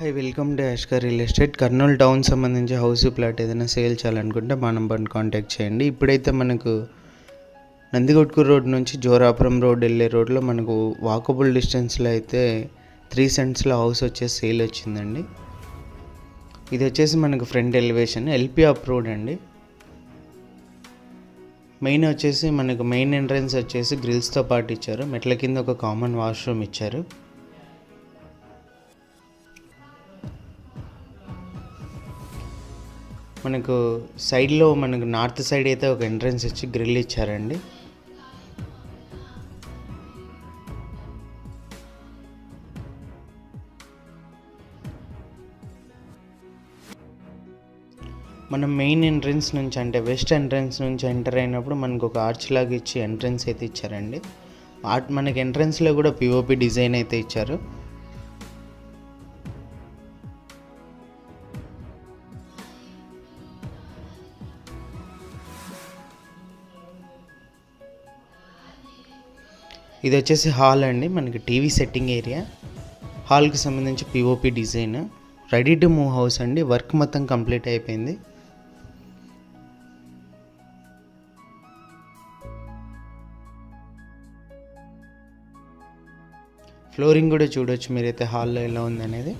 Hi welcome to Yashkar real estate Kurnool town సంబంధించి house plot ఏదైనా sale చేయాలనుకుంటే మా నంబర్ని కాంటాక్ట్ చేయండి. ఇప్పుడైతే మనకు నందిగొట్కూరు రోడ్ నుంచి జోరాపురం రోడ్ వెళ్ళే రోడ్లో మనకు వాకబుల్ డిస్టెన్స్లో అయితే త్రీ సెంట్స్లో హౌస్ వచ్చేసి సేల్ వచ్చిందండి. ఇది వచ్చేసి మనకు front elevation LP up road అండి. మెయిన్ వచ్చేసి మనకు మెయిన్ ఎంట్రన్స్ వచ్చేసి గ్రిల్స్తో పాటు ఇచ్చారు. మెట్ల కింద ఒక కామన్ వాష్రూమ్ ఇచ్చారు. మనకు సైడ్లో మనకు నార్త్ సైడ్ అయితే ఒక ఎంట్రన్స్ ఇచ్చి గ్రిల్ ఇచ్చారండి. మనం మెయిన్ ఎంట్రన్స్ నుంచి అంటే వెస్ట్ ఎంట్రన్స్ నుంచి ఎంటర్ అయినప్పుడు మనకు ఒక ఆర్చ్ లాగా ఇచ్చి ఎంట్రన్స్ అయితే ఇచ్చారండి. ఆర్ట్ మనకి ఎంట్రన్స్లో కూడా పిఓపి డిజైన్ అయితే ఇచ్చారు. ఇది వచ్చేసి హాల్ అండి. మనకి టీవీ సెట్టింగ్ ఏరియా. హాల్కి సంబంధించి POP design. Ready to move house అండి. వర్క్ మొత్తం కంప్లీట్ అయిపోయింది. ఫ్లోరింగ్ కూడా చూడొచ్చు మీరైతే హాల్లో ఎలా ఉందనేది.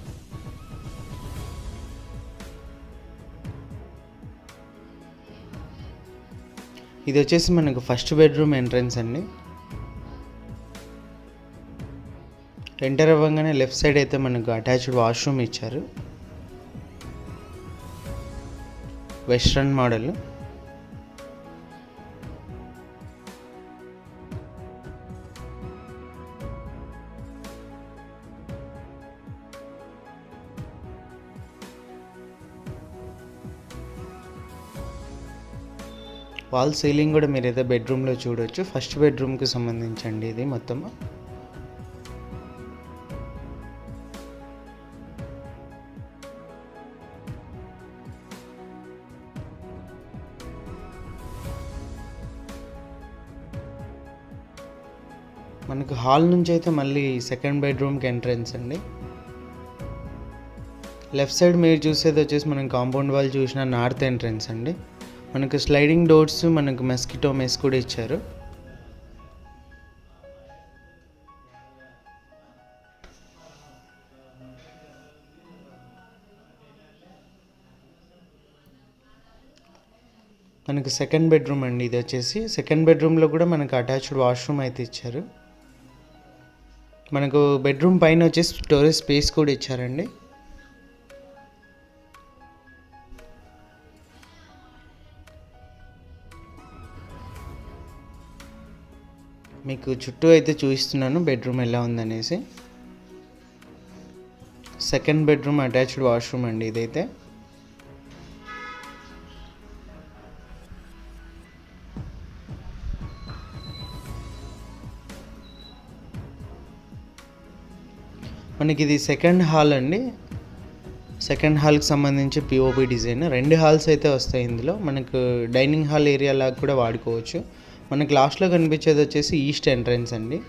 ఇది వచ్చేసి మనకు ఫస్ట్ బెడ్రూమ్ ఎంట్రన్స్ అండి. ఎంటర్ అవ్వగానే లెఫ్ట్ సైడ్ అయితే మనకు అటాచ్డ్ వాష్రూమ్ ఇచ్చారు. వెస్ట్రన్ మోడల్ వాల్ సీలింగ్ కూడా మీరైతే బెడ్రూమ్లో చూడొచ్చు. ఫస్ట్ బెడ్రూమ్కి సంబంధించండి ఇది మొత్తం మనకు హాల్ నుంచి అయితే మళ్ళీ సెకండ్ బెడ్రూమ్కి ఎంట్రెన్స్ అండి. లెఫ్ట్ సైడ్ మీరు చూసేది వచ్చేసి మనం కాంపౌండ్ వాల్ చూసిన నార్త్ ఎంట్రన్స్ అండి. మనకు స్లైడింగ్ డోర్స్ మనకు మెస్కిటో మెస్ కూడా ఇచ్చారు. మనకు సెకండ్ బెడ్రూమ్ అండి ఇది వచ్చేసి. సెకండ్ బెడ్రూమ్లో కూడా మనకు అటాచ్డ్ వాష్రూమ్ అయితే ఇచ్చారు. మనకు బెడ్రూమ్ పైన వచ్చేసి స్టోరేజ్ స్పేస్ కూడా ఇచ్చారండి. మీకు చుట్టూ అయితే చూపిస్తున్నాను బెడ్రూమ్ ఎలా ఉందనేసి. సెకండ్ బెడ్రూమ్ అటాచ్డ్ వాష్రూమ్ అండి ఇదైతే. మనకి ఇది సెకండ్ హాల్ అండి సెకండ్ హాల్కి సంబంధించి పిఓపి డిజైన్ రెండు హాల్స్ అయితే వస్తాయి ఇందులో. మనకు డైనింగ్ హాల్ ఏరియా లాగా కూడా వాడుకోవచ్చు. మనకు లాస్ట్లో కనిపించేది వచ్చేసి ఈస్ట్ ఎంట్రన్స్ అండి.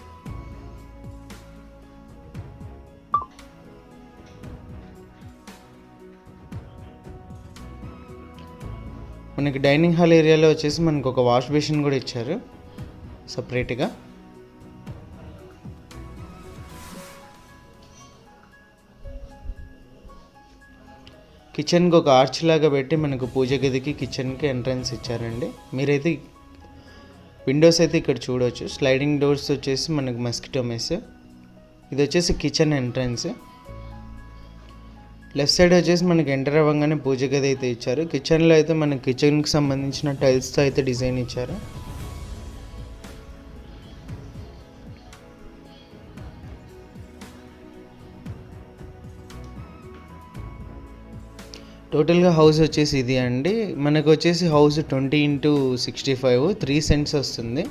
మనకి డైనింగ్ హాల్ ఏరియాలో వచ్చేసి మనకు ఒక వాష్ బేసిన్ కూడా ఇచ్చారు. సపరేట్గా కిచెన్కి ఒక ఆర్చ్ లాగా పెట్టి మనకు పూజ గదికి కిచెన్కి ఎంట్రన్స్ ఇచ్చారండి. మీరైతే విండోస్ అయితే ఇక్కడ చూడవచ్చు స్లైడింగ్ డోర్స్ వచ్చేసి మనకు మస్కిటో మెస్ ఇది వచ్చేసి కిచెన్ ఎంట్రన్స్ లెఫ్ట్ సైడ్ వచ్చేసి మనకి ఎంటర్ అవ్వగానే పూజ గది అయితే ఇచ్చారు. కిచెన్లో అయితే మనకి కిచెన్కి సంబంధించిన టైల్స్తో అయితే డిజైన్ ఇచ్చారు. టోటల్గా హౌస్ వచ్చేసి ఇది అండి. మనకు వచ్చేసి house twenty into sixty five three cents వస్తుంది.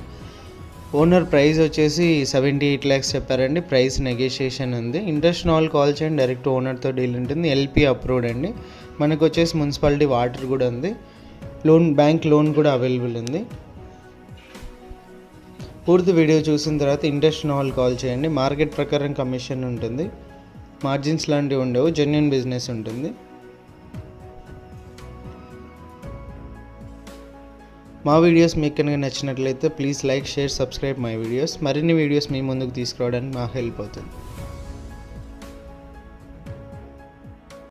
ఓనర్ ప్రైస్ వచ్చేసి సెవెంటీ ఎయిట్ ల్యాక్స్ చెప్పారండి. ప్రైస్ నెగోషియేషన్ ఉంది. ఇంట్రెస్ట్ ఆల్ కాల్ చేయండి. డైరెక్ట్ ఓనర్తో డీల్ ఉంటుంది. ఎల్పి అప్రూవ్డ్ అండి. మనకు వచ్చేసి మున్సిపాలిటీ వాటర్ కూడా ఉంది. లోన్ బ్యాంక్ లోన్ కూడా అవైలబుల్ ఉంది. పూర్తి వీడియో చూసిన తర్వాత ఇంట్రెస్ట్ ఆల్ కాల్ చేయండి. మార్కెట్ ప్రకారం కమిషన్ ఉంటుంది. మార్జిన్స్ లాంటివి ఉండవు. జెన్యున్ బిజినెస్ ఉంటుంది. మా వీడియోస్ మీకు కనుక నచ్చినట్లయితే please like share subscribe my videos మరిన్ని వీడియోస్ మీ ముందుకు తీసుకురావడానికి మాకు హెల్ప్ అవుతుంది.